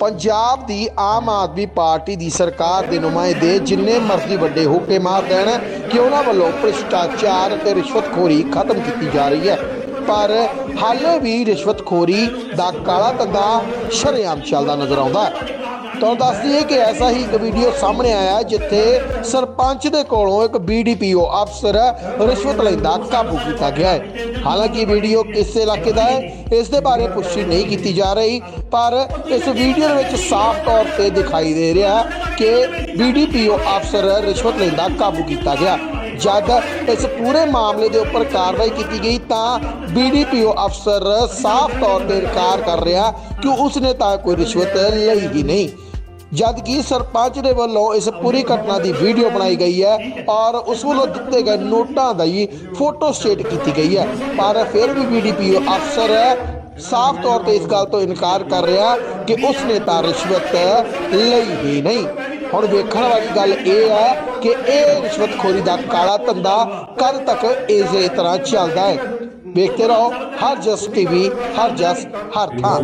ਪੰਜਾਬ ਦੀ Aam Aadmi party ਦੀ ਸਰਕਾਰ ਦੇ ਨੁਮਾਇੰਦੇ ਜਿੰਨੇ ਮਰਜ਼ੀ ਵੱਡੇ ਹੋਕੇ ਮਾਰ ਦੇਣ ਕਿ ਉਹਨਾਂ ਵੱਲੋਂ ਭ੍ਰਿਸ਼ਟਾਚਾਰ ਅਤੇ ਰਿਸ਼ਵਤਖੋਰੀ ਖਤਮ ਕੀਤੀ ਜਾ ਰਹੀ ਹੈ। ਪਰ ਹਾਲੇ ਵੀ ਰਿਸ਼ਵਤਖੋਰੀ ਦਾ ਕਾਲਾ ਧੰਦਾ ਸ਼ਰੇਆਮ ਚੱਲਦਾ ਨਜ਼ਰ ਆਉਂਦਾ ਹੈ। ਤਾਂ ਦੱਸ ਦਈਏ ਕਿ ਐਸਾ ਹੀ ਇੱਕ ਵੀਡੀਓ ਸਾਹਮਣੇ ਆਇਆ ਜਿੱਥੇ ਸਰਪੰਚ ਦੇ ਕੋਲੋਂ ਇੱਕ ਬੀਡੀਪੀਓ ਅਫਸਰ ਰਿਸ਼ਵਤ ਲੈਂਦਾ ਕਾਬੂ ਕੀਤਾ ਗਿਆ ਹੈ। ਹਾਲਾਂਕਿ ਵੀਡੀਓ ਕਿਸ ਇਲਾਕੇ ਦਾ ਹੈ, ਇਸ ਦੇ ਬਾਰੇ ਪੁਸ਼ਟੀ ਨਹੀਂ ਕੀਤੀ ਜਾ ਰਹੀ, ਪਰ ਇਸ ਵੀਡੀਓ ਦੇ ਵਿੱਚ ਸਾਫ਼ ਤੌਰ ਤੇ ਦਿਖਾਈ ਦੇ ਰਿਹਾ ਕਿ ਬੀਡੀਪੀਓ ਅਫਸਰ ਰਿਸ਼ਵਤ ਲੈਂਦਾ ਕਾਬੂ ਕੀਤਾ ਗਿਆ। ਜਦ ਇਸ ਪੂਰੇ ਮਾਮਲੇ ਦੇ ਉੱਪਰ ਕਾਰਵਾਈ ਕੀਤੀ ਗਈ ਤਾਂ ਬੀਡੀਪੀਓ ਅਫਸਰ ਸਾਫ਼ ਤੌਰ ਤੇ ਇਨਕਾਰ ਕਰ ਰਿਹਾ ਕਿ ਉਸਨੇ ਤਾਂ ਕੋਈ ਰਿਸ਼ਵਤ ਲਈ ਹੀ ਨਹੀਂ। ਜਦ ਕਿ ਸਰਪੰਚ ਦੇ ਵੱਲੋਂ ਇਸ ਪੂਰੀ ਘਟਨਾ ਦੀ ਵੀਡੀਓ ਬਣਾਈ ਗਈ ਹੈ ਔਰ ਉਸ ਵੱਲੋਂ ਦਿੱਤੇ ਗਏ ਨੋਟਾਂ ਦਾ ਹੀ ਫੋਟੋ ਸਟੇਟ ਕੀਤੀ ਗਈ ਹੈ। ਪਰ ਫਿਰ ਵੀ ਬੀਡੀਪੀਓ ਅਫਸਰ ਸਾਫ਼ ਤੌਰ ਤੇ ਇਸ ਗੱਲ ਤੋਂ ਇਨਕਾਰ ਕਰ ਰਿਹਾ ਕਿ ਉਸਨੇ ਤਾਂ ਰਿਸ਼ਵਤ ਲਈ ਹੀ ਨਹੀਂ। ਹੁਣ ਵੇਖਣ ਵਾਲੀ ਗੱਲ ਇਹ ਹੈ ਕਿ ਇਹ ਰਿਸ਼ਵਤਖੋਰੀ ਦਾ ਕਾਲਾ ਧੰਦਾ ਕਦ ਤੱਕ ਇਸੇ ਤਰ੍ਹਾਂ ਚੱਲਦਾ ਹੈ। ਵੇਖਦੇ ਰਹੋ, ਹਰ ਜਸ ਟੀਵੀ, ਹਰ ਜਸ, ਹਰ ਥਾਂ।